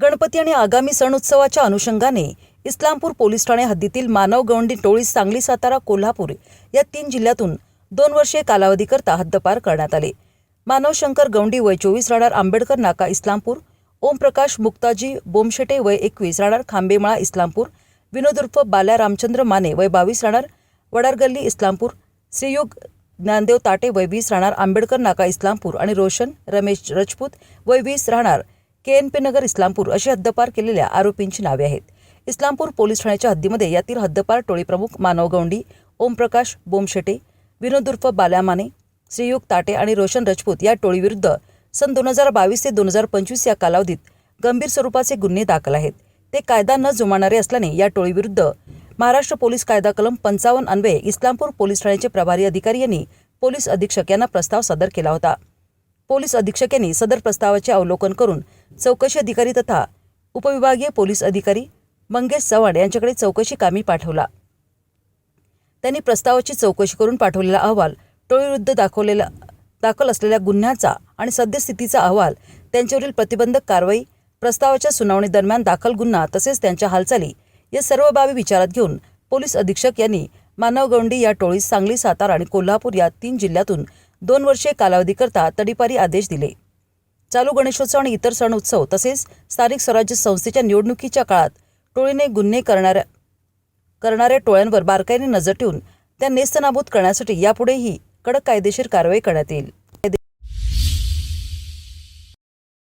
गणपती आणि आगामी सण उत्सवाच्या अनुषंगाने इस्लामपूर पोलीस ठाणे हद्दीतील मानव गवंडी टोळी सांगली सातारा कोल्हापूर या तीन जिल्ह्यातून दोन वर्षे कालावधीकरता हद्दपार करण्यात आले. मानव शंकर गवंडी वय चोवीस राहणार आंबेडकर नाका इस्लामपूर ओमप्रकाश मुक्ताजी बोमशेटे वय एकवीस राहणार खांबेमाळा इस्लामपूर विनोद उर्फ बाल्या रामचंद्र माने वय बावीस राहणार वडारगल्ली इस्लामपूर श्रीयुग ज्ञानदेव ताटे वय वीस राहणार आंबेडकर नाका इस्लामपूर आणि रोशन रमेश राजपूत वय वीस राहणार K N P Nagar Islampur अशी हद्दपार केलेल्या आरोपींची नावे आहेत. इस्लामपूर पोलीस ठाण्याच्या हद्दीमध्ये यातील हद्दपार टोळीप्रमुख मानव गवंडी ओमप्रकाश बोमशेटे विनोद उर्फ बाल्या माने श्रीयुग ताटे आणि रोशन राजपूत या टोळीविरुद्ध सन दोन हजार बावीस ते दोन हजार पंचवीस या कालावधीत गंभीर स्वरूपाचे गुन्हे दाखल आहेत. ते कायदा न जुमानारे असल्याने या टोळीविरुद्ध महाराष्ट्र पोलीस कायदा कलम पंचावन्न अन्वये इस्लामपूर पोलीस ठाण्याचे प्रभारी अधिकारी यांनी पोलीस अधीक्षक यांना प्रस्ताव सादर केला होता. पोलीस अधीक्षक यांनी सदर प्रस्तावाचे अवलोकन करून चौकशी अधिकारी तथा उपविभागीय पोलीस अधिकारी मंगेश चव्हाण यांच्याकडे चौकशी कामी पाठवला. त्यांनी प्रस्तावाची चौकशी करून पाठवलेला अहवाल टोळीविरुद्ध दाखवलेला दाखल असलेल्या गुन्ह्याचा आणि सद्यस्थितीचा अहवाल त्यांच्यावरील प्रतिबंधक कारवाई प्रस्तावाच्या सुनावणीदरम्यान दाखल गुन्हा तसेच त्यांच्या हालचाली या सर्व बाबी विचारात घेऊन पोलीस अधीक्षक यांनी मानवगौंडी या टोळीस सांगली सातारा आणि कोल्हापूर या तीन जिल्ह्यातून दोन वर्षे कालावधीकरता तडीपारी आदेश दिले. चालू गणेशोत्सव आणि इतर सण उत्सव तसेच स्थानिक स्वराज्य संस्थेच्या निवडणुकीच्या काळात टोळीने गुन्हे करणाऱ्या करणाऱ्या टोळ्यांवर बारकाईने नजर ठेवून त्या नेस्तनाबूत करण्यासाठी यापुढेही कडक कायदेशीर कारवाई करण्यात येईल.